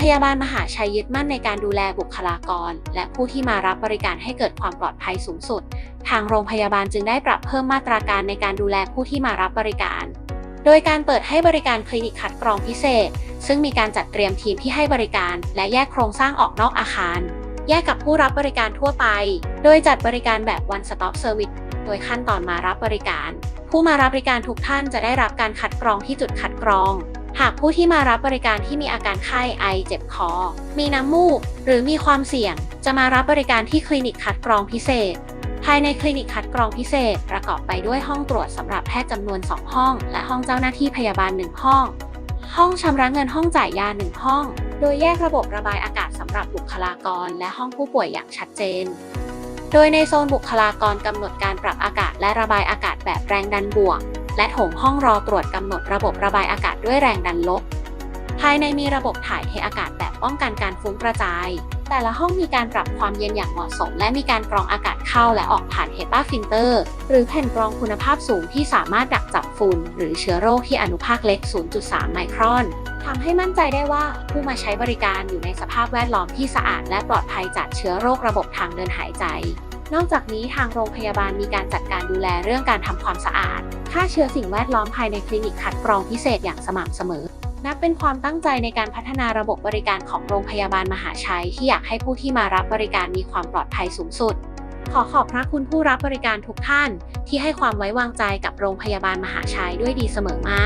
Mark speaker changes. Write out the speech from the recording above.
Speaker 1: พยาบาลมหาชัยยึดมั่นในการดูแลบุคลากร และผู้ที่มารับบริการให้เกิดความปลอดภัยสูงสุด ทางโรงพยาบาลจึงได้ปรับเพิ่มมาตราการในการดูแลผู้ที่มารับบริการ โดยการเปิดให้บริการคลินิกคัดกรองพิเศษ ซึ่งมีการจัดเตรียมทีมที่ให้บริการ และแยกโครงสร้างออกนอกอาคาร แยกกับผู้รับบริการทั่วไป โดยจัดบริการแบบ one stop service โดยขั้นตอนมารับบริการ ผู้มารับบริการทุกท่านจะได้รับการคัดกรองที่จุดคัดกรอง หากผู้ที่มารับบริการที่มีอาการไข้ไอเจ็บคอ มีน้ำมูก หรือมีความเสี่ยง จะมารับบริการที่คลินิกคัดกรองพิเศษ ภายในคลินิกคัดกรองพิเศษ ประกอบไปด้วยห้องตรวจสำหรับแพทย์จำนวน 2 ห้อง และห้องเจ้าหน้าที่พยาบาล 1 ห้อง ห้องชำระเงินห้องจ่ายยา 1 ห้อง โดยแยกระบบระบายอากาศสำหรับบุคลากร และห้องผู้ป่วยอย่างชัดเจน โดยในโซนบุคลากรกำหนดการปรับอากาศและระบายอากาศแบบแรงดันบวก และโถงห้องรอตรวจกำหนดระบบระบายอากาศด้วยแรงดันลบ ภายในมีระบบถ่ายเทอากาศแบบป้องกันการฟุ้งกระจาย แต่ละห้องมีการปรับความเย็นอย่างเหมาะสม และมีการกรองอากาศเข้าและออกผ่านเฮปาฟิลเตอร์ หรือแผ่นกรองคุณภาพสูงที่สามารถดักจับฝุ่นหรือเชื้อโรคที่อนุภาคเล็ก 0.3 ไมครอนทำให้มั่นใจได้ว่าผู้มาใช้บริการอยู่ในสภาพแวดล้อมที่สะอาด และปลอดภัยจากเชื้อโรคระบบทางเดินหายใจ นอกจากนี้ทางโรงพยาบาลมีการจัดการดูแลเรื่องการทำความสะอาดฆ่าเชื้อสิ่งแวดล้อมภายในคลินิกคัดกรองพิเศษอย่างสม่ำเสมอ นับเป็นความตั้งใจในการพัฒนาระบบบริการของโรงพยาบาลมหาชัย ที่อยากให้ผู้ที่มารับบริการมีความปลอดภัยสูงสุด ขอขอบพระคุณผู้รับบริการทุกท่าน ที่ให้ความไว้วางใจกับโรงพยาบาลมหาชัยด้วยดีเสมอมา